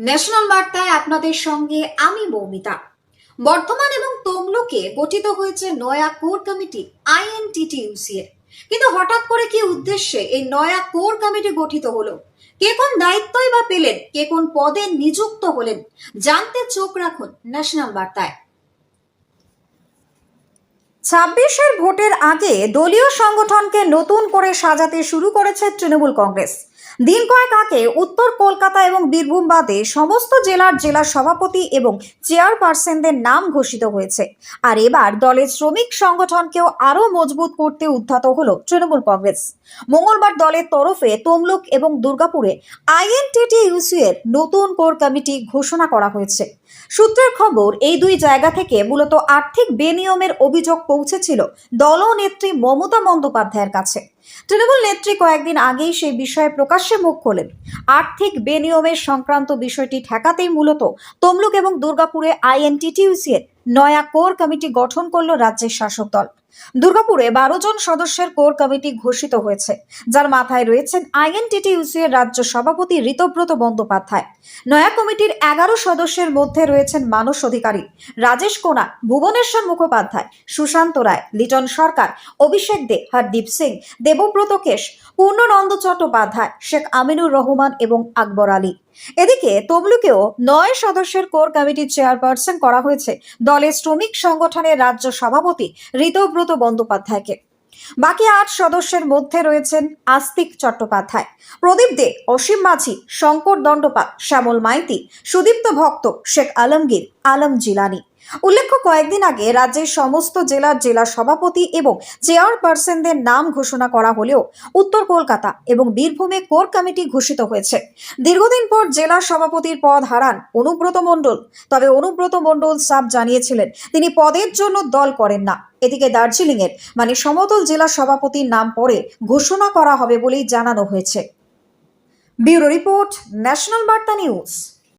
National বার্তায় আপনাদের সঙ্গে আমি মৌমিতা। বর্ধমান এবং তমলুকে গঠিত হয়েছে নয়া কোর কমিটি আইএনটিটিইউসি এর। কিন্তু হঠাৎ করে কি উদ্দেশ্যে এই নয়া কোর কমিটি গঠিত হলো? কে কোন দায়িত্বই বা পেলেন? কে কোন পদে নিযুক্ত হলেন? জানতে চোখ রাখুন ন্যাশনাল বার্তায়। ছাব্বিশের ভোটের আগে দলীয় সংগঠনকে নতুন করে সাজাতে শুরু করেছে তৃণমূল কংগ্রেস। দিন কয়েক আগে উত্তর কলকাতা এবং বীরভূম বাদে সমস্ত জেলার জেলা সভাপতি এবং চেয়ারপারসনদের নাম ঘোষিত হয়েছে। আর এবার দলের শ্রমিক সংগঠনকেও আরও মজবুত করতে উদ্যত হলো তৃণমূল কংগ্রেস। মঙ্গলবার দলের তরফে তমলুক এবং দুর্গাপুরে আইএনটিটি ইউসি এর নতুন কোর কমিটি ঘোষণা করা হয়েছে। সূত্রের খবর, এই দুই জায়গা থেকে মূলত আর্থিক বেনিয়মের অভিযোগ পৌঁছেছিল দলনেত্রী মমতা বন্দ্যোপাধ্যায়ের কাছে। তৃণমূল নেত্রী কয়েকদিন আগেই সেই বিষয়ে প্রকাশ্যে মুখ খোলেন। আর্থিক বেনিয়মের সংক্রান্ত বিষয়টি ঠেকাতেই মূলত তমলুক এবং দুর্গাপুরে আইএনটিটিউসি এর নয়া কোর কমিটি গঠন করল রাজ্যের শাসক দল। দুর্গাপুরে বারো জন সদস্যের কোর কমিটি ঘোষিত হয়েছে, যার মাথায় রয়েছেন আইএনটিটিউসি এর রাজ্য সভাপতি ঋতব্রত বন্দ্যোপাধ্যায়। নয়া কমিটির এগারো সদস্যের মধ্যে রয়েছেন মানস অধিকারী, রাজেশ কোনা, ভুবনেশ্বর মুখোপাধ্যায়, সুশান্ত রায়, লিটন সরকার, অভিষেক দে, হরদীপ সিং, দেবব্রত কেশ, পূর্ণনন্দ চট্টোপাধ্যায়, শেখ আমিনুর রহমান এবং আকবর আলী। এদিকে তমলুকেও নয় সদস্যের কোর কমিটির চেয়ারপারসন করা হয়েছে দলের শ্রমিক সংগঠনের রাজ্য সভাপতি ঋতব্রত বন্দ্যোপাধ্যায়কে। বাকি আট সদস্যের মধ্যে রয়েছেন আস্তিক চট্টোপাধ্যায়। প্রদীপ দে, অসীম মাঝি, শঙ্কর দণ্ডপাত, শ্যামল মাইতি, সুদীপ্ত ভক্ত, শেখ আলমগীর, আলম জিলানি। উল্লেখ্য, কয়েকদিন আগে রাজ্যের সমস্ত জেলার জেলা সভাপতি এবং চেয়ারপারসনদের নাম ঘোষণা করা হলেও উত্তর কলকাতা এবং বীরভূমে কোর কমিটি ঘোষিত হয়েছে। দীর্ঘদিন পর জেলা সভাপতির পদ হারান অনুব্রত মণ্ডল। তবে অনুব্রত মণ্ডল সাফ জানিয়েছিলেন, তিনি পদের জন্য দল করেন না। এদিকে দার্জিলিংয়ের মানে সমতল জেলা সভাপতির নাম পরে ঘোষণা করা হবে বলেই জানানো হয়েছে। Bureau report, national Barta news.